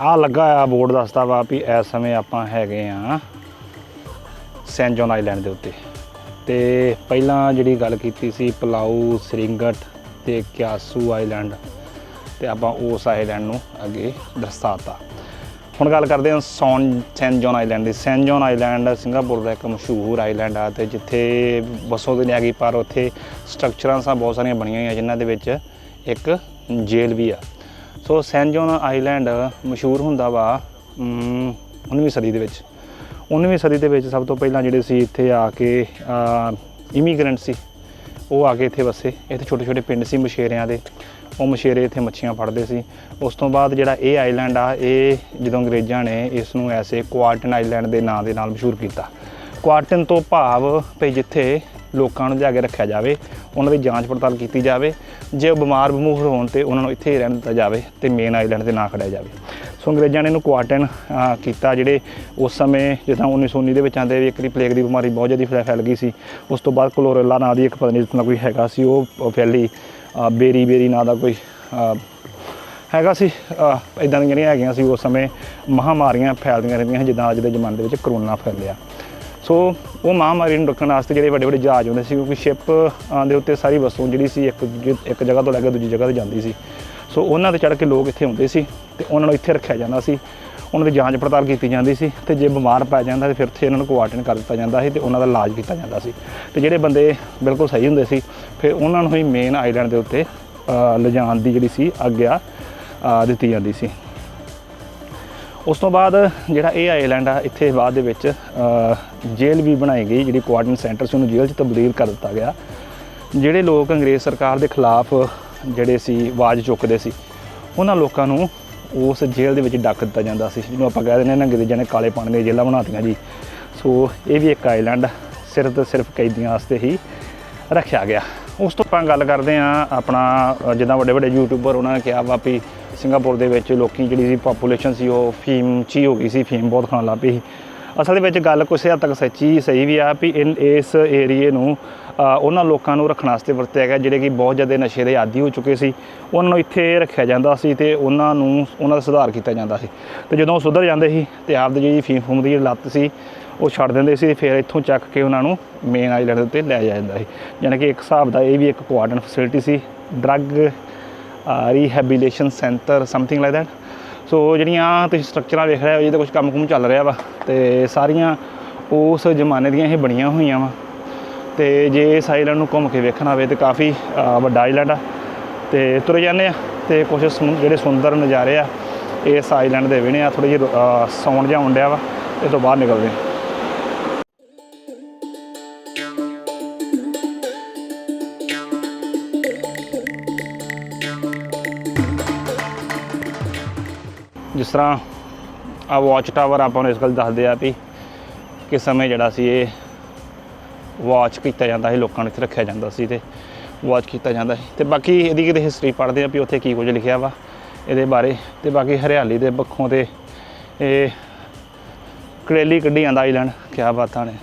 ਆ ਲੱਗਾ ਆ ਬੋਰਡ ਦੱਸਦਾ ਵਾ ਵੀ ਇਸ ਸਮੇਂ ਆਪਾਂ ਹੈਗੇ ਆ ਸੈਨ ਜੌਨ ਆਈਲੈਂਡ ਦੇ ਉੱਤੇ। ਤੇ ਪਹਿਲਾਂ ਜਿਹੜੀ ਗੱਲ ਕੀਤੀ ਸੀ ਪਲਾਊ, ਸਰਿੰਗਟ ਤੇ ਕਿਆਸੂ ਆਈਲੈਂਡ ਤੇ ਆਪਾਂ ਉਸ ਆਈਲੈਂਡ ਨੂੰ ਅੱਗੇ ਦਰਸਾਤਾ। ਹੁਣ ਗੱਲ ਕਰਦੇ ਹਾਂ ਸੌਨ ਸੈਨ ਜੌਨ ਆਈਲੈਂਡ ਦੀ। ਸੈਨ ਜੌਨ ਆਈਲੈਂਡ ਸਿੰਗਾਪੁਰ ਦਾ ਇੱਕ ਮਸ਼ਹੂਰ ਆਈਲੈਂਡ ਆ ਤੇ ਜਿੱਥੇ ਬਸੋਂ ਦੇ ਨਹੀਂ ਹੈਗੀ ਪਰ ਉੱਥੇ ਸਟਰਕਚਰਾਂ ਸਾ ਬਹੁਤ ਸਾਰੀਆਂ ਬਣੀਆਂ ਹੋਈਆਂ, ਜਿਨ੍ਹਾਂ ਦੇ ਵਿੱਚ ਇੱਕ ਜੇਲ੍ਹ ਵੀ ਆ। ਸੋ ਸੈਨ ਆਈਲੈਂਡ ਮਸ਼ਹੂਰ ਹੁੰਦਾ ਵਾ ਅਮ, 19ਵੀਂ ਸਦੀ ਦੇ ਵਿੱਚ। 19ਵੀਂ ਸਦੀ ਦੇ ਵਿੱਚ ਸਭ ਤੋਂ ਪਹਿਲਾਂ ਜਿਹੜੇ ਸੀ ਇੱਥੇ ਆ ਕੇ ਇਮੀਗ੍ਰੈਂਟ ਸੀ। ਉਹ ਆ ਕੇ ਇੱਥੇ ਵਸੇ। ਇੱਥੇ ਛੋਟੇ ਛੋਟੇ ਪਿੰਡ ਸੀ ਮਛੇਰਿਆਂ ਦੇ। ਉਹ ਮਛੇਰੇ ਇੱਥੇ ਮੱਛੀਆਂ ਫੜਦੇ ਸੀ। ਉਸ ਤੋਂ ਬਾਅਦ ਜਿਹੜਾ ਇਹ ਆਈਲੈਂਡ ਆ ਇਹ ਜਦੋਂ ਅੰਗਰੇਜ਼ਾਂ ਨੇ ਇਸ ਨੂੰ ਐਸੇ ਕੁਆਰਟਨ ਆਈਲੈਂਡ ਦੇ ਨਾਂ ਦੇ ਨਾਲ ਮਸ਼ਹੂਰ ਕੀਤਾ। ਕੁਆਰਟਨ ਤੋਂ ਭਾਵ ਭਈ ਜਿੱਥੇ ਲੋਕਾਂ ਨੂੰ ਲਿਆ ਕੇ ਰੱਖਿਆ ਜਾਵੇ, ਉਹਨਾਂ ਦੀ ਜਾਂਚ ਪੜਤਾਲ ਕੀਤੀ ਜਾਵੇ, ਜੇ ਉਹ ਬਿਮਾਰ ਬਮੂਰ ਹੋਣ ਤੇ ਉਹਨਾਂ ਨੂੰ ਇੱਥੇ ਹੀ ਰਹਿਣ ਦਿੱਤਾ ਜਾਵੇ ਤੇ ਮੇਨ ਆਈਲੈਂਡ ਤੇ ਨਾ ਖੜਿਆ ਜਾਵੇ। ਸੋ ਅੰਗਰੇਜ਼ਾਂ ਨੇ ਇਹਨੂੰ ਕੁਆਰਟਨ ਕੀਤਾ ਜਿਹੜੇ ਉਸ ਸਮੇਂ ਜਿੱਦਾਂ 1919 ਦੇ ਵਿੱਚ ਆਂਦੇ ਵੀ ਇੱਕ ਦੀ ਪਲੇਗ ਦੀ ਬਿਮਾਰੀ ਬਹੁਤ ਜ਼ਿਆਦਾ ਫੈਲ- ਫੈਲ ਗਈ ਸੀ, ਉਸ ਤੋਂ ਬਾਅਦ ਕਲੋਰੇਲਾ ਨਾਂ ਦੀ ਇੱਕ ਪਤਾ ਨਹੀਂ ਜਿੱਦਾਂ ਕੋਈ ਹੈਗਾ ਸੀ, ਉਹ ਫੈਲੀ ਬੇਰੀ ਬੇਰੀ ਨਾਂ ਦਾ ਕੋਈ ਹੈਗਾ ਸੀ ਇਦਾਂ ਦੀਆਂ ਜਿਹੜੀਆਂ ਹੈਗੀਆਂ ਸੀ ਉਸ ਸਮੇਂ ਮਹਾਮਾਰੀਆਂ ਫੈਲਦੀਆਂ ਰਹਿੰਦੀਆਂ ਸੀ, ਜਿੱਦਾਂ ਅੱਜ ਦੇ ਜ਼ਮਾਨੇ ਦੇ ਵਿੱਚ ਕਰੋਨਾ ਫੈਲਿਆ। ਸੋ ਉਹ ਮਹਾਮਾਰੀ ਨੂੰ ਰੋਕਣ ਵਾਸਤੇ ਜਿਹੜੇ ਵੱਡੇ ਵੱਡੇ ਜਹਾਜ਼ ਹੁੰਦੇ ਸੀ, ਕਿਉਂਕਿ ਸ਼ਿਪ ਦੇ ਉੱਤੇ ਸਾਰੀ ਵਸਤੂ ਜਿਹੜੀ ਸੀ, ਇੱਕ ਇੱਕ ਜਗ੍ਹਾ ਤੋਂ ਲੈ ਕੇ ਦੂਜੀ ਜਗ੍ਹਾ ਤੇ ਜਾਂਦੀ ਸੀ। ਸੋ ਉਹਨਾਂ ਤੇ ਚੜ੍ਹ ਕੇ ਲੋਕ ਇੱਥੇ ਹੁੰਦੇ ਸੀ ਤੇ ਉਹਨਾਂ ਨੂੰ ਇੱਥੇ ਰੱਖਿਆ ਜਾਂਦਾ ਸੀ। ਉਹਨਾਂ ਦੀ ਜਾਂਚ ਪੜਤਾਲ ਕੀਤੀ ਜਾਂਦੀ ਸੀ ਤੇ ਜੇ ਬਿਮਾਰ ਪੈ ਜਾਂਦਾ ਤੇ ਫਿਰ ਉੱਥੇ ਇਹਨਾਂ ਨੂੰ ਕੁਆਰਟਨ ਕਰ ਦਿੱਤਾ ਜਾਂਦਾ ਸੀ ਤੇ ਉਹਨਾਂ ਦਾ ਇਲਾਜ ਕੀਤਾ ਜਾਂਦਾ ਸੀ। ਤੇ ਜਿਹੜੇ ਬੰਦੇ ਬਿਲਕੁਲ ਸਹੀ ਹੁੰਦੇ ਸੀ, ਫਿਰ ਉਹਨਾਂ ਨੂੰ ਹੀ ਮੇਨ ਆਈਲੈਂਡ ਦੇ ਉੱਤੇ ਲਿਜਾਣ ਦੀ ਜਿਹੜੀ ਸੀ, ਆਗਿਆ ਦਿੱਤੀ ਜਾਂਦੀ ਸੀ। ਉਸ ਤੋਂ ਬਾਅਦ ਜਿਹੜਾ ਇਹ ਆਈਲੈਂਡ ਆ, ਇੱਥੇ ਬਾਅਦ ਦੇ ਵਿੱਚ ਜੇਲ੍ਹ ਵੀ ਬਣਾਈ ਗਈ, ਜਿਹੜੀ ਕੁਆਰਟਨ ਸੈਂਟਰ ਸੀ, ਉਹਨੂੰ ਜੇਲ੍ਹ 'ਚ ਤਬਦੀਲ ਕਰ ਦਿੱਤਾ ਗਿਆ। ਜਿਹੜੇ ਲੋਕ ਅੰਗਰੇਜ਼ ਸਰਕਾਰ ਦੇ ਖਿਲਾਫ ਜਿਹੜੇ ਸੀ, ਆਵਾਜ਼ ਚੁੱਕਦੇ ਸੀ, ਉਹਨਾਂ ਲੋਕਾਂ ਨੂੰ ਉਸ ਜੇਲ੍ਹ ਦੇ ਵਿੱਚ ਡੱਕ ਦਿੱਤਾ ਜਾਂਦਾ ਸੀ, ਜਿਹਨੂੰ ਆਪਾਂ ਕਹਿ ਦਿੰਦੇ ਹਾਂ ਨਾ, ਅੰਗਰੇਜ਼ਾਂ ਨੇ ਕਾਲੇ ਪਾਣੀ ਦੀਆਂ ਜੇਲ੍ਹਾਂ ਬਣਾਤੀਆਂ ਜੀ। ਸੋ, ਇਹ ਵੀ ਇੱਕ ਆਈਲੈਂਡ ਸਿਰਫ ਤੇ ਸਿਰਫ ਕੈਦੀਆਂ ਵਾਸਤੇ ਹੀ ਰੱਖਿਆ ਗਿਆ। ਉਸ ਤੋਂ ਆਪਾਂ ਗੱਲ ਕਰਦੇ ਹਾਂ ਆਪਣਾ, ਜਿੱਦਾਂ ਵੱਡੇ ਵੱਡੇ ਯੂਟਿਊਬਰ ਉਹਨਾਂ ਨੇ ਕਿਹਾ ਵਾ ਵੀ ਸਿੰਗਾਪੁਰ ਦੇ ਵਿੱਚ ਲੋਕੀ ਜਿਹੜੀ ਸੀ ਪੋਪੂਲੇਸ਼ਨ ਸੀ ਉਹ ਫੀਮ 'ਚ ਹੀ ਹੋ ਗਈ ਸੀ, ਫੀਮ ਬਹੁਤ ਖਾਣ ਲੱਗ ਪਈ ਸੀ। ਅਸਲ ਦੇ ਵਿੱਚ ਗੱਲ ਕੁਛ ਹੱਦ ਤੱਕ ਸੱਚੀ ਸਹੀ ਵੀ ਆ ਵੀ ਇਨ ਇਸ ਏਰੀਏ ਨੂੰ ਉਹਨਾਂ ਲੋਕਾਂ ਨੂੰ ਰੱਖਣ ਵਾਸਤੇ ਵਰਤਿਆ ਗਿਆ, ਜਿਹੜੇ ਕਿ ਬਹੁਤ ਜ਼ਿਆਦਾ ਨਸ਼ੇ ਦੇ ਆਦੀ ਹੋ ਚੁੱਕੇ ਸੀ। ਉਹਨਾਂ ਨੂੰ ਇੱਥੇ ਰੱਖਿਆ ਜਾਂਦਾ ਸੀ ਤੇ ਉਹਨਾਂ ਨੂੰ, ਉਹਨਾਂ ਦਾ ਸੁਧਾਰ ਕੀਤਾ ਜਾਂਦਾ ਸੀ। ਤੇ ਜਦੋਂ ਉਹ ਸੁਧਰ ਜਾਂਦੇ ਸੀ ਤੇ ਆਪਦੀ ਜਿਹੜੀ ਫੀਮ ਫੂਮ ਦੀ ਜਿਹੜੀ ਲੱਤ ਸੀ, ਉਹ ਛੱਡ ਦਿੰਦੇ ਸੀ ਫਿਰ ਇੱਥੋਂ ਚੱਕ ਕੇ ਉਹਨਾਂ ਨੂੰ ਮੇਨ ਆਈਲੈਂਡ ਦੇ ਉੱਤੇ ਲੈ ਜਾਂਦਾ ਸੀ। ਯਾਨੀ ਕਿ ਇੱਕ ਹਿਸਾਬ ਦਾ ਇਹ ਵੀ ਇੱਕ quarantine facility C. Drug rehabilitation centre something like that so ਜਿਹੜੀਆਂ ਤੁਸੀਂ ਸਟਰਕਚਰਾਂ ਵੇਖ ਰਹੇ ਹੋ ਜਿਹਦੇ ਕੁਝ ਕੰਮ ਕੁਮ ਚੱਲ ਰਿਹਾ ਵਾ ਤੇ ਸਾਰੀਆਂ ਉਸ ਜ਼ਮਾਨੇ ਦੀਆਂ ਇਹ ਬਣੀਆਂ ਹੋਈਆਂ ਵਾ। ਤੇ ਜੇ ਇਸ ਆਈਲੈਂਡ ਨੂੰ ਘੁੰਮ ਕੇ ਵੇਖਣਾ ਹੋਵੇ ਤੇ ਕਾਫੀ ਵੱਡਾ ਆਈਲੈਂਡ ਆ। ਤੇ ਤੁਰੇ ਜਾਂਦੇ ਆ ਤੇ ਕੁਝ ਜਿਹੜੇ ਸੁੰਦਰ ਨਜ਼ਾਰੇ ਆ ਇਸ ਆਈਲੈਂਡ ਦੇ ਵਿਹਣੇ ਆ ਥੋੜੀ ਜਿਹੀ ਅ, ਸੌਣ ਜਿਹਾ ਹੁੰਦਿਆ ਵਾ ਇਹ ਤੋਂ ਬਾਹਰ ਨਿਕਲਦੇ ਆ। ਜਿਸ ਤਰ੍ਹਾਂ ਆ ਵਾਚ ਟਾਵਰ ਆਪਾਂ ਨੂੰ ਇਸ ਗੱਲ ਦੱਸਦੇ ਆ ਵੀ ਕਿਸ ਸਮੇਂ ਜਿਹੜਾ ਸੀ ਇਹ ਵਾਚ ਕੀਤਾ ਜਾਂਦਾ ਸੀ, ਲੋਕਾਂ ਨੂੰ ਇੱਥੇ ਰੱਖਿਆ ਜਾਂਦਾ ਸੀ ਤੇ ਵਾਚ ਕੀਤਾ ਜਾਂਦਾ ਸੀ। ਤੇ ਬਾਕੀ ਇਹਦੀ ਕਿਤੇ ਹਿਸਟਰੀ ਪੜ੍ਹਦੇ ਆ ਵੀ ਉੱਥੇ ਕੀ ਕੁਝ ਲਿਖਿਆ ਵਾ ਇਹਦੇ ਬਾਰੇ। ਤੇ ਬਾਕੀ ਹਰਿਆਲੀ ਦੇ ਪੱਖੋਂ ਤੇ ਇਹ ਕੜੇਲੀ ਕੱਢੀ ਜਾਂਦਾ ਆਈਲੈਂਡ ਕਿਆ ਬਾਤਾਂ ਨੇ।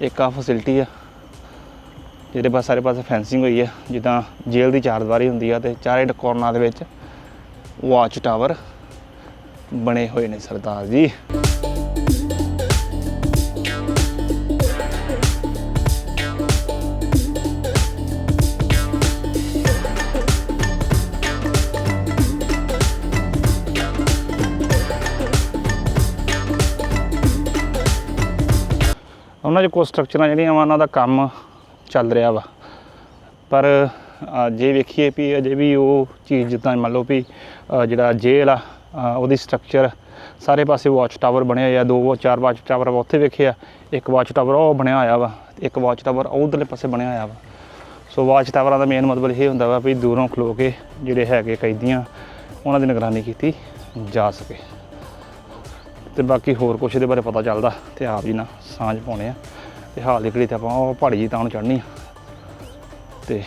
ਇੱਕ ਆ ਫੈਸਿਲਿਟੀ ਆ ਜਿਹਦੇ ਪਾਸ ਸਾਰੇ ਪਾਸੇ ਫੈਂਸਿੰਗ ਹੋਈ ਆ, ਜਿੱਦਾਂ ਜੇਲ੍ਹ ਦੀ ਚਾਰ ਦੀਵਾਰੀ ਹੁੰਦੀ ਆ ਤੇ ਚਾਰੇ ਕੋਰਨਰਾਂ ਦੇ ਵਿੱਚ ਵਾਚ ਟਾਵਰ ਬਣੇ ਹੋਏ ਨੇ ਸਰਦਾਰ ਜੀ। ਉਹਨਾਂ 'ਚ ਕੁਝ ਸਟਰਕਚਰਾਂ ਜਿਹੜੀਆਂ ਵਾ, ਉਹਨਾਂ ਦਾ ਕੰਮ ਚੱਲ ਰਿਹਾ ਵਾ। ਪਰ ਜੇ ਵੇਖੀਏ ਵੀ ਅਜੇ ਵੀ ਉਹ ਚੀਜ਼ ਜਿੱਦਾਂ ਮੰਨ ਲਓ ਵੀ ਜਿਹੜਾ ਜੇਲ੍ਹ ਆ ਉਹਦੀ ਸਟਰਕਚਰ ਸਾਰੇ ਪਾਸੇ ਵਾਚ ਟਾਵਰ ਬਣੇ ਹੋਇਆ ਆ ਦੋ ਚਾਰ ਵਾਚ ਟਾਵਰ ਆਪਾਂ ਉੱਥੇ ਵੇਖੇ ਆ, ਇੱਕ ਵਾਚ ਟਾਵਰ ਉਹ ਬਣਿਆ ਹੋਇਆ ਵਾ ਤੇ ਇੱਕ ਵਾਚ ਟਾਵਰ ਉਧਰਲੇ ਪਾਸੇ ਬਣਿਆ ਹੋਇਆ ਵਾ। ਸੋ ਵਾਚ ਟਾਵਰਾਂ ਦਾ ਮੇਨ ਮਤਲਬ ਇਹ ਹੁੰਦਾ ਵਾ ਵੀ ਦੂਰੋਂ ਖਲੋ ਕੇ ਜਿਹੜੇ ਹੈਗੇ ਕੈਦੀਆਂ, ਉਹਨਾਂ ਦੀ ਨਿਗਰਾਨੀ ਕੀਤੀ ਜਾ ਸਕੇ। ਤੇ ਬਾਕੀ ਹੋਰ ਕੁਛ ਇਹਦੇ ਬਾਰੇ ਪਤਾ ਚੱਲਦਾ, ਤੇ ਆਪ ਜੀ ਨਾਲ ਸਾਂਝ ਪਾਉਣੇ ਆ। ਤੇ ਹਾਲ ਦੀ ਘੜੀ ਤੇ ਆਪਾਂ ਉਹ ਪਹਾੜੀ ਜੀ ਤਾਂ ਨੂੰ ਚੜ੍ਹਨੀ ਆ। ਤੇ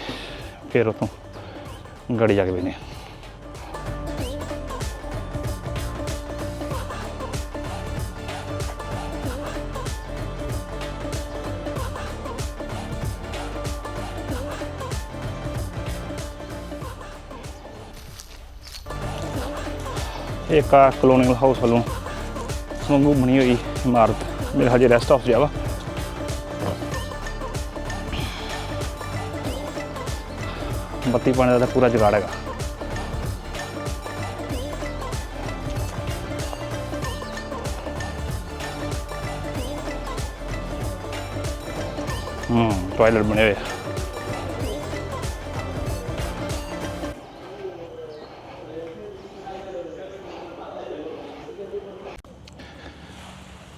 ਫਿਰ ਉਤੋਂ ਗੜੀ ਜਾ ਕੇ ਬੈਨੇ ਇੱਕ ਆ ਕਲੋਨੀਅਲ ਹਾਊਸ ਵੱਲੋਂ ਵਾਂਗੂ ਬਣੀ ਹੋਈ ਇਮਾਰਤ। ਮੇਰੇ ਹਜੇ ਰੈਸਟ ਹਾਊਸ ਜਾਵਾ ਬੱਤੀ ਪਾਣੀ ਦਾ ਤਾਂ ਪੂਰਾ ਜੁਗਾੜ ਹੈਗਾ। ਹੂੰ ਟਾਇਲਟ ਬਣੇ ਹੋਏ ਆ।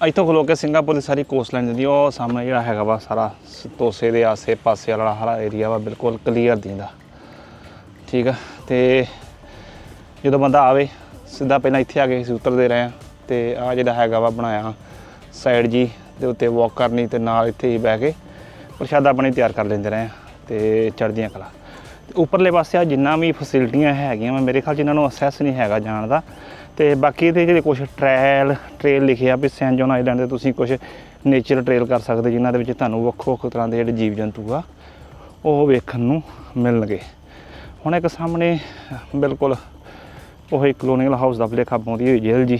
ਇੱਥੋਂ ਖਲੋ ਕੇ ਸਿੰਗਾਪੁਰ ਦੀ ਸਾਰੀ ਕੋਸਟਲਾਈਨ ਜਾਂਦੀ ਉਹ ਸਾਹਮਣੇ ਜਿਹੜਾ ਹੈਗਾ ਵਾ, ਸਾਰਾ ਤੋਸੇ ਦੇ ਆਸੇ ਪਾਸੇ ਵਾਲਾ ਹਰਾ ਏਰੀਆ ਵਾ, ਬਿਲਕੁਲ ਕਲੀਅਰ ਦਿੰਦਾ ਠੀਕ ਆ? ਤੇ ਜਦੋਂ ਬੰਦਾ ਆਵੇ, ਸਿੱਧਾ ਪਹਿਲਾਂ ਇੱਥੇ ਆ ਕੇ ਅਸੀਂ ਉਤਰਦੇ ਰਹੇ ਆ ਤੇ ਆ ਜਿਹੜਾ ਹੈਗਾ ਵਾ, ਬਣਾਇਆ ਸਾਈਡ ਜੀ, ਦੇ ਉੱਤੇ ਵਾਕ ਕਰਨੀ ਤੇ ਨਾਲ ਇੱਥੇ ਹੀ ਬਹਿ ਕੇ ਪ੍ਰਸ਼ਾਦਾ ਪਾਣੀ ਤਿਆਰ ਕਰ ਲੈਂਦੇ ਰਹੇ ਆ ਤੇ ਚੜ੍ਹਦੀਆਂ ਕਲਾ। ਤੇ ਉੱਪਰਲੇ ਪਾਸੇ ਆ ਜਿੰਨਾ ਵੀ ਫੈਸਿਲਿਟੀਆਂ ਹੈਗੀਆਂ ਵਾ, ਮੇਰੇ ਖਿਆਲ 'ਚ ਇਹਨਾਂ ਨੂੰ ਅਸੈਸ ਨਹੀਂ ਹੈਗਾ ਜਾਣ ਦਾ। ਤੇ ਬਾਕੀ ਇਹਦੇ ਜਿਹੜੇ ਕੁਝ ਟ੍ਰੈਲ ਟ੍ਰੇਲ ਲਿਖਿਆ ਵੀ ਸੈਨ ਜੋਨ ਆਈਲੈਂਡ ਤੇ ਤੁਸੀਂ ਕੁਝ ਨੇਚਰ ਟ੍ਰੇਲ ਕਰ ਸਕਦੇ ਜਿਨ੍ਹਾਂ ਦੇ ਵਿੱਚ ਤੁਹਾਨੂੰ ਵੱਖੋ ਵੱਖ ਤਰ੍ਹਾਂ ਦੇ ਜਿਹੜੇ ਜੀਵ ਜੰਤੂ ਆ, ਉਹ ਵੇਖਣ ਨੂੰ ਮਿਲਣਗੇ। ਹੁਣ ਇੱਕ ਸਾਹਮਣੇ ਬਿਲਕੁਲ ਉਹ ਹੀ ਕਲੋਨੀਅਲ ਹਾਊਸ ਦਾ ਭਲੇਖਾ ਪਾਉਂਦੀ ਹੋਈ ਜੇਲ੍ਹ ਜੀ।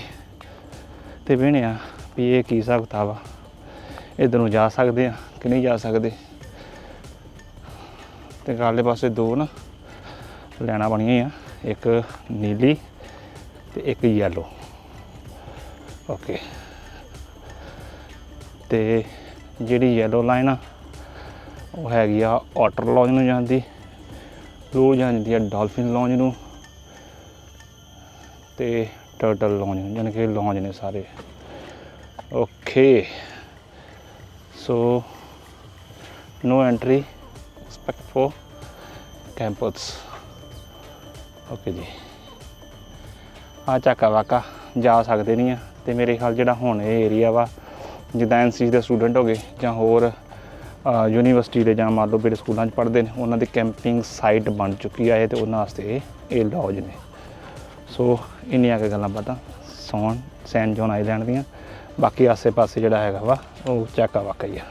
ਤੇ ਵੇਹਣੇ ਆ ਵੀ ਇਹ ਕੀ ਹਿਸਾਬ ਕਿਤਾਬ ਆ। ਇੱਧਰ ਨੂੰ ਜਾ ਸਕਦੇ ਆ ਕਿ ਨਹੀਂ ਜਾ ਸਕਦੇ? ਤੇ ਗਾਲੇ ਪਾਸੇ ਦੋ ਨਾ ਲੈਣਾ ਬਣੀਆਂ ਆ, ਇੱਕ ਨੀਲੀ ਤੇ ਇੱਕ ਯੈਲੋ ਓਕੇ ਤੇ ਜਿਹੜੀ ਯੈਲੋ ਲਾਈਨ ਆ, ਉਹ ਹੈਗੀ ਆ ਆਟਰ ਲੌਂਜ ਨੂੰ ਜਾਂਦੀ। ਬਲੂ ਜਾਂਦੀ ਆ ਡਾਲਫਿਨ ਲੌਂਜ ਨੂੰ। ਤੇ ਟਰਟਲ ਲੌਂਜ ਨੂੰ, ਜਾਣੀ ਕਿ ਲੌਂਜ ਨੇ ਸਾਰੇ। Okay so no entry expect for campus okay ਜੀ। ਆ ਚੱਕਾ ਵਾਕਾ ਜਾ ਸਕਦੇ ਨਹੀਂ ਆ। ਤੇ ਮੇਰੇ ਖਿਆਲ ਜਿਹੜਾ ਹੁਣ ਇਹ ਏਰੀਆ ਵਾ, ਜਿੱਦਾਂ ਐਨਸੀ ਦੇ ਸਟੂਡੈਂਟ ਹੋ ਗਏ ਜਾਂ ਹੋਰ ਯੂਨੀਵਰਸਿਟੀ ਦੇ ਜਾਂ ਮੰਨ ਲਓ ਜਿਹੜੇ ਸਕੂਲਾਂ 'ਚ ਪੜ੍ਹਦੇ ਨੇ, ਉਹਨਾਂ ਦੀ ਕੈਂਪਿੰਗ ਸਾਈਟ ਬਣ ਚੁੱਕੀ ਆ ਇਹ ਤੇ ਉਹਨਾਂ ਵਾਸਤੇ ਇਹ- ਇਹ ਲੌਜ ਨੇ। ਸੋ ਇੰਨੀਆਂ ਕੁ ਗੱਲਾਂ ਪਤਾ ਸੌਣ ਸੈਨ ਜੋਨ ਆਈਲੈਂਡ ਦੀਆਂ। ਬਾਕੀ ਆਸੇ-ਪਾਸੇ ਜਿਹੜਾ ਹੈਗਾ ਵਾ, ਉਹ ਚੱਕਾ ਵਾਕਾ ਹੀ ਆ।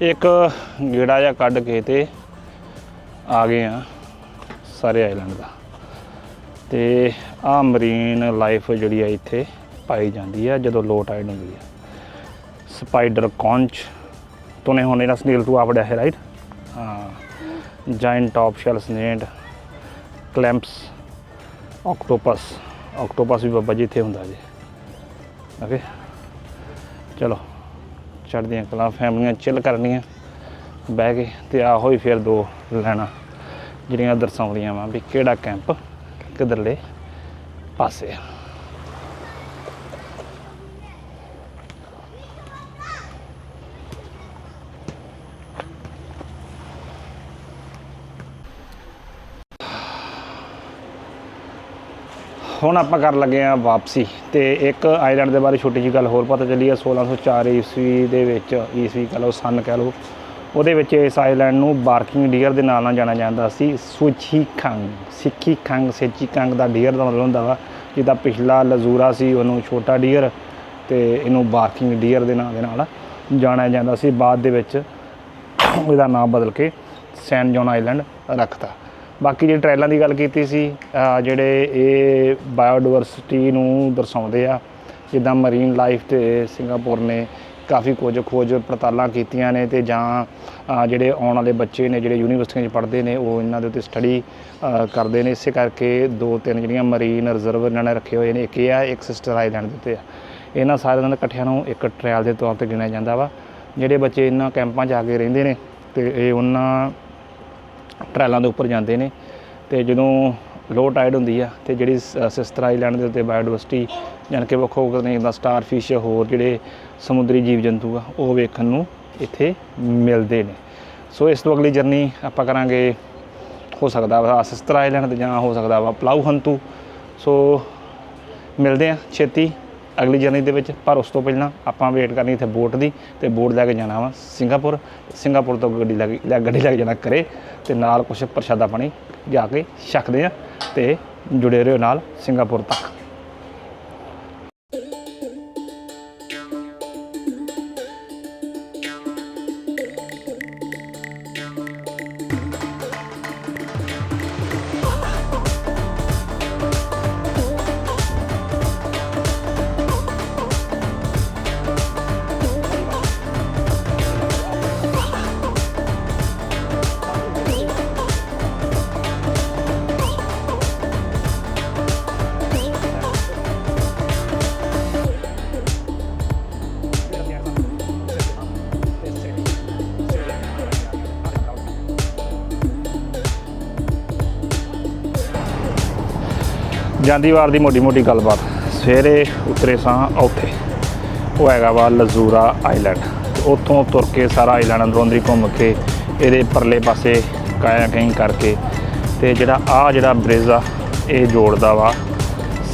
ਇੱਕ ਗੇੜਾ ਜਿਹਾ ਕੱਢ ਕੇ ਤੇ ਆ ਗਏ ਆ ਸਾਰੇ ਆਈਲੈਂਡ ਦਾ। ਤੇ ਆ ਮਰੀਨ ਲਾਈਫ ਜਿਹੜੀ ਆ ਇੱਥੇ ਪਾਈ ਜਾਂਦੀ ਆ ਜਦੋਂ ਲੋ ਟਾਈਡ ਹੁੰਦੀ ਆ। ਸਪਾਈਡਰ ਕੌਂਚ ਤੂਨੇ ਹੁਣ ਇਹਨਾਂ ਸਨੇਲ ਤੂੰ ਆਪੜਿਆ ਹੈ ਰਾਈਟ ਹਾਂ। Giant top shell snail clams octopus octopus ਵੀ ਬੱਬਾ ਜੀ ਇੱਥੇ ਹੁੰਦਾ ਜੀ। ਓਕੇ ਚਲੋ ਚੜਦੀਆਂ ਕਲਾ, ਫੈਮਲੀਆਂ ਚਿੱਲ ਕਰਨੀਆਂ। ਬਹਿ ਕੇ ਤੇ ਆਹੋ ਹੀ ਫਿਰ ਦੋ ਲੈਣਾ ਜਿਹੜੀਆਂ ਦਰਸਾਉਂਦੀਆਂ ਵਾ ਵੀ ਕਿਹੜਾ ਕੈਂਪ ਕਿਧਰਲੇ ਪਾਸੇ ਆ। ਹੁਣ ਆਪਾਂ ਕਰਨ ਲੱਗੇ ਆ ਵਾਪਸੀ ਤੇ ਇੱਕ ਆਈਲੈਂਡ ਦੇ ਬਾਰੇ ਛੋਟੀ ਜੀ ਗੱਲ ਹੋਰ ਪਤਾ ਚੱਲੀ ਆ 1604 ਈਸਵੀ ਦੇ ਵਿੱਚ, ਈਸਵੀ ਕਹ ਲਓ, ਸਨ ਕਹ ਲਓ। ਉਹਦੇ ਵਿੱਚ ਇਸ ਆਈਲੈਂਡ ਨੂੰ ਬਾਰਕਿੰਗ ਡੀਅਰ ਦੇ ਨਾਲ ਨਾਲ ਜਾਣਿਆ ਜਾਂਦਾ ਸੀ ਸੁਚੀ ਖੰਗ ਸਿੱਖੀ ਖੰਗ ਸੇਚੀ ਖੰਗ ਦਾ ਡੀਅਰ ਦਾ ਮਤਲਬ ਹੁੰਦਾ ਵਾ ਜਿਹਦਾ ਪਿਛਲਾ ਲਜ਼ੂਰਾ ਸੀ, ਉਹਨੂੰ ਛੋਟਾ ਡੀਅਰ ਤੇ ਇਹਨੂੰ ਬਾਰਕਿੰਗ ਡੀਅਰ ਦੇ ਨਾਂ ਦੇ ਨਾਲ ਜਾਣਿਆ ਜਾਂਦਾ ਸੀ, ਬਾਅਦ ਦੇ ਵਿੱਚ ਇਹਦਾ ਨਾਮ ਬਦਲ ਕੇ ਸੈਨ ਜੋਨ ਆਈਲੈਂਡ ਰੱਖਤਾ। ਬਾਕੀ ਜੇ ਟ੍ਰੇਲਾਂ ਦੀ ਗੱਲ ਕੀਤੀ ਸੀ ਜਿਹੜੇ ਇਹ ਬਾਇਓਡਾਇਵਰਸਿਟੀ ਨੂੰ ਦਰਸਾਉਂਦੇ ਆ, ਜਿੱਦਾਂ ਮਰੀਨ ਲਾਈਫ ਤੇ ਸਿੰਗਾਪੁਰ ਨੇ ਕਾਫੀ ਕੁਝ ਖੋਜ ਪੜਤਾਲਾਂ ਕੀਤੀਆਂ ਨੇ ਤੇ ਜਾਂ ਜਿਹੜੇ ਆਉਣ ਵਾਲੇ ਬੱਚੇ ਨੇ, ਜਿਹੜੇ ਯੂਨੀਵਰਸਿਟੀਆਂ 'ਚ ਪੜ੍ਹਦੇ ਨੇ, ਉਹ ਇਹਨਾਂ ਦੇ ਉੱਤੇ ਸਟੱਡੀ ਕਰਦੇ ਨੇ। ਇਸੇ ਕਰਕੇ ਦੋ ਤਿੰਨ ਜਿਹੜੀਆਂ ਮਰੀਨ ਰਿਜ਼ਰਵ ਇਹਨਾਂ ਨੇ ਰੱਖੇ ਹੋਏ ਨੇ। ਇੱਕ ਇਹ ਆ, ਇੱਕ ਸਿਸਟਰ ਆਈਲੈਂਡ ਦੇ ਉੱਤੇ ਆ। ਇਹਨਾਂ ਸਾਰਿਆਂ ਦੇ ਇਕੱਠਿਆਂ ਨੂੰ ਇੱਕ ਟ੍ਰਾਇਲ ਦੇ ਤੌਰ ਤੇ ਗਿਣਿਆ ਜਾਂਦਾ ਵਾ। ਜਿਹੜੇ ਬੱਚੇ ਇਹਨਾਂ ਕੈਂਪਾਂ 'ਚ ਆ ਕੇ ਰਹਿੰਦੇ ਨੇ ਤੇ ਇਹ ਉਹਨਾਂ ਟਰੈਲਾਂ ਦੇ ਉੱਪਰ ਜਾਂਦੇ ਨੇ। ਤੇ ਜਦੋਂ ਲੋ ਟਾਈਡ ਹੁੰਦੀ ਆ ਤੇ ਜਿਹੜੀ ਸ- ਸਿਸਟਰ ਆਈਲੈਂਡ ਦੇ ਉੱਤੇ ਬਾਇਓਡਾਇਵਰਸਿਟੀ ਜਾਣੀ ਕਿ ਵੱਖੋ ਕਿਸਮ ਦਾ ਸਟਾਰ ਫਿਸ਼ ਹੋਰ ਜਿਹੜੇ ਸਮੁੰਦਰੀ ਜੀਵ ਜੰਤੂ ਆ, ਉਹ ਵੇਖਣ ਨੂੰ ਇੱਥੇ ਮਿਲਦੇ ਨੇ। ਸੋ ਇਸ ਤੋਂ ਅਗਲੀ ਜਰਨੀ ਆਪਾਂ ਕਰਾਂਗੇ, ਹੋ ਸਕਦਾ ਵਾ ਸਿਸਟਰ ਆਈਲੈਂਡ ਤੇ ਜਾਂ ਹੋ ਸਕਦਾ ਵਾ ਪਲਾਊ ਹੰਤੂ ਸੋ ਮਿਲਦੇ ਆ ਛੇਤੀ ਅਗਲੀ ਜਰਨੀ ਦੇ ਵਿੱਚ, ਪਰ ਉਸ ਤੋਂ ਪਹਿਲਾਂ ਆਪਾਂ ਵੇਟ ਕਰਨੀ ਇੱਥੇ ਬੋਟ ਦੀ ਤੇ ਬੋਟ ਲੈ ਕੇ ਜਾਣਾ ਵਾ ਸਿੰਗਾਪੁਰ। ਸਿੰਗਾਪੁਰ ਤੋਂ ਗੱਡੀ ਲੈ ਕੇ, ਲੈ ਗੱਡੀ ਲੈ ਕੇ ਜਾਣਾ ਕਰੇ ਤੇ ਨਾਲ ਕੁਝ ਪ੍ਰਸ਼ਾਦਾ ਪਾਣੀ ਜਾ ਕੇ ਛਕਦੇ ਆ ਤੇ ਜੁੜੇ ਰਹੋ ਨਾਲ ਸਿੰਗਾਪੁਰ ਤੱਕ। ਜਾਂਦੀ ਵਾਰ ਦੀ ਮੋਟੀ ਮੋਟੀ ਗੱਲਬਾਤ। ਸਵੇਰੇ ਉਤਰੇ ਸਾਂ ਉੱਥੇ। ਉਹ ਹੈਗਾ ਵਾ ਲਜ਼ੂਰਾ ਆਈਲੈਂਡ। ਉੱਥੋਂ ਤੁਰ ਕੇ ਸਾਰਾ ਆਈਲੈਂਡ ਅੰਦਰੋਂ ਅੰਦਰੀ ਘੁੰਮ ਕੇ ਇਹਦੇ ਪਰਲੇ ਪਾਸੇ ਕਾਇਆ ਕਹੀਂ ਕਰਕੇ ਤੇ ਜਿਹੜਾ ਆ ਜਿਹੜਾ ਬ੍ਰਿਜ ਆ, ਇਹ ਜੋੜਦਾ ਵਾ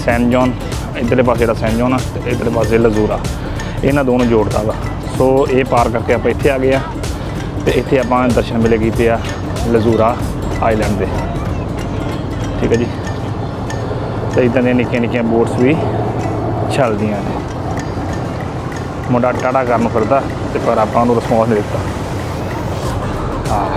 ਸੈਨ ਜੌਨ, ਇਧਰਲੇ ਪਾਸੇ ਜਿਹੜਾ ਸੈਨ ਜੌਨ ਆ ਤੇ ਇਧਰਲੇ ਪਾਸੇ ਲਜ਼ੂਰਾ। ਇਹਨਾਂ ਦੋਨੋਂ ਜੋੜਦਾ ਵਾ। ਸੋ ਇਹ ਪਾਰ ਕਰਕੇ ਆਪਾਂ ਇੱਥੇ ਆ ਗਏ ਆ ਤੇ ਇੱਥੇ ਆਪਾਂ ਦਰਸ਼ਨ ਮਿਲੇ ਕੀਤੇ ਆ ਲਜ਼ੂਰਾ ਆਈਲੈਂਡ ਦੇ। ਠੀਕ ਹੈ ਜੀ। ਤੇ ਇਦਾਂ ਦੀਆਂ ਨਿੱਕੀਆਂ ਨਿੱਕੀਆਂ ਬੋਟਸ ਵੀ ਚੱਲਦੀਆਂ ਨੇ। ਮੁੰਡਾ ਟਾੜਾ ਕਰਨ ਫਿਰਦਾ ਤੇ ਪਰ ਆਪਾਂ ਉਹਨੂੰ ਰਿਸਪੌਂਸ ਨਹੀਂ ਦਿੱਤਾ। ਆ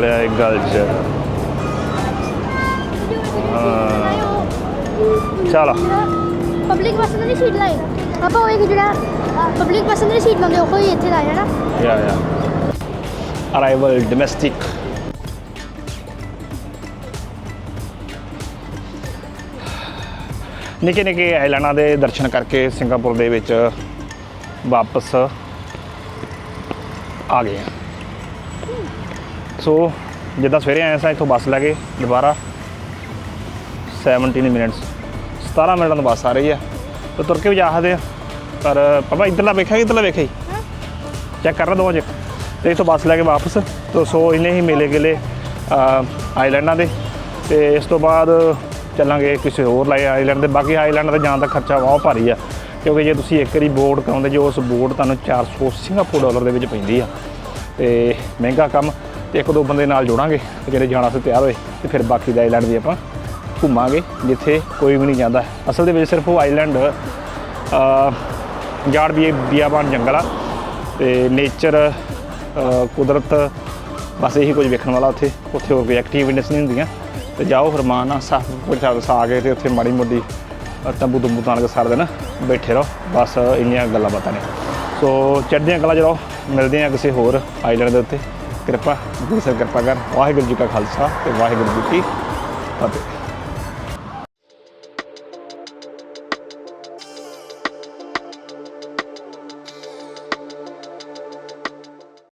ਪਾਲਿਆ ਇਹ ਗੱਲ ਚ। ਚਲੋ। ਪਬਲਿਕ ਬੱਸ ਦੀ ਸੀਟ ਲਾਈ ਆਪਾਂ ਉਹ ਇੱਕ ਜਿਹੜਾ ਪਬਲਿਕ ਬੱਸ ਦੀ ਸੀਟ ਲਾਉਂਦੇ ਉਹ ਹੀ ਇੱਥੇ ਲਾਇਆ ਨਾ Yeah, yeah. Arrival domestic. ਨਿੱਕੇ ਨਿੱਕੇ ਆਈਲੈਂਡਾਂ ਦੇ ਦਰਸ਼ਨ ਕਰਕੇ ਸਿੰਗਾਪੁਰ ਦੇ ਵਿੱਚ ਵਾਪਸ ਆ ਗਏ ਹਾਂ ਸੋ ਜਿੱਦਾਂ ਸਵੇਰੇ ਆਏ ਸਾਂ ਇੱਥੋਂ ਬੱਸ ਲੈ ਕੇ ਦੁਬਾਰਾ 17 ਮਿੰਟਸ 17 ਮਿੰਟਾਂ ਤੋਂ ਬੱਸ ਆ ਰਹੀ ਆ। ਤੇ ਤੁਰ ਕੇ ਵੀ ਜਾ ਸਕਦੇ ਆ। ਪਰ ਪਾਪਾ ਇੱਧਰਲਾ ਵੇਖਿਆ ਇੱਧਰਲਾ ਵੇਖਿਆ ਜੀ? ਚੈੱਕ ਕਰ ਰਹਾ ਦੋਵਾਂ 'ਚ ਤੇ ਇੱਥੋਂ ਬੱਸ ਲੈ ਕੇ ਵਾਪਸ। ਤੋ ਸੋ ਇੰਨੇ ਹੀ ਮੇਲੇ ਗੇਲੇ ਆਈਲੈਂਡਾਂ ਦੇ। ਤੇ ਇਸ ਤੋਂ ਬਾਅਦ ਚੱਲਾਂਗੇ ਕਿਸੇ ਹੋਰ ਲਾਈ ਆਈਲੈਂਡ ਦੇ। ਬਾਕੀ ਆਈਲੈਂਡ ਦਾ ਜਾਣ ਦਾ ਖਰਚਾ ਬਹੁਤ ਭਾਰੀ ਆ। ਕਿਉਂਕਿ ਜੇ ਤੁਸੀਂ ਇੱਕ ਵਾਰੀ ਬੋਰਡ ਕਰਾਉਂਦੇ ਜੋ ਉਸ ਬੋਰਡ ਤੁਹਾਨੂੰ 400 ਸਿੰਗਾਪੁਰ ਡਾਲਰ ਦੇ ਵਿੱਚ ਪੈਂਦੀ ਆ। ਤੇ ਮਹਿੰਗਾ ਕੰਮ। ਤੇ ਇੱਕ ਦੋ ਬੰਦੇ ਨਾਲ ਜੋੜਾਂਗੇ ਜਿਹੜੇ ਜਾਣ ਵਾਸਤੇ ਤਿਆਰ ਹੋਏ ਤੇ ਫਿਰ ਬਾਕੀ ਦਾ ਆਈਲੈਂਡ ਵੀ ਆਪਾਂ ਘੁੰਮਾਂਗੇ, ਜਿੱਥੇ ਕੋਈ ਵੀ ਨਹੀਂ ਜਾਂਦਾ। ਅਸਲ ਦੇ ਵਿੱਚ ਸਿਰਫ ਉਹ ਆਈਲੈਂਡ ਜਾੜ ਵੀ ਇਹ ਬਿਆਬਾਨ ਜੰਗਲ ਆ ਤੇ ਨੇਚਰ ਕੁਦਰਤ, ਬਸ ਇਹੀ ਕੁਝ ਵੇਖਣ ਵਾਲਾ ਉੱਥੇ। ਉੱਥੇ ਹੋਰ ਕੋਈ ਐਕਟੀਵਿਟੀਆਂ ਨਹੀਂ ਹੁੰਦੀਆਂ। ਤੇ ਜਾਓ ਫਰਮਾਨ ਆ ਸਾਫ਼ ਪੁੱਛਾ ਸਾ ਕੇ ਤੇ ਉੱਥੇ ਮਾੜੀ ਮੋਡੀ ਤੰਬੂ ਤੰਬੂ ਤਾਣ ਕੇ ਸਾਰ ਦਿਨ ਬੈਠੇ ਰਹੋ। ਬਸ ਇੰਨੀਆਂ ਗੱਲਾਂ ਬਾਤਾਂ ਨੇ। ਸੋ ਚੜ੍ਹਦੀਆਂ ਗੱਲਾਂ ਚਲੋ ਮਿਲਦੇ ਆ ਕਿਸੇ ਹੋਰ ਆਈਲੈਂਡ ਦੇ ਉੱਤੇ। ਕਿਰਪਾ ਗੁਰੂ ਸਾਹਿਬ ਕਿਰਪਾ ਕਰ ਵਾਹਿਗੁਰੂ ਜੀ ਕਾ ਖਾਲਸਾ ਤੇ ਵਾਹਿਗੁਰੂ ਜੀ ਕੀ ਫਤਿਹ।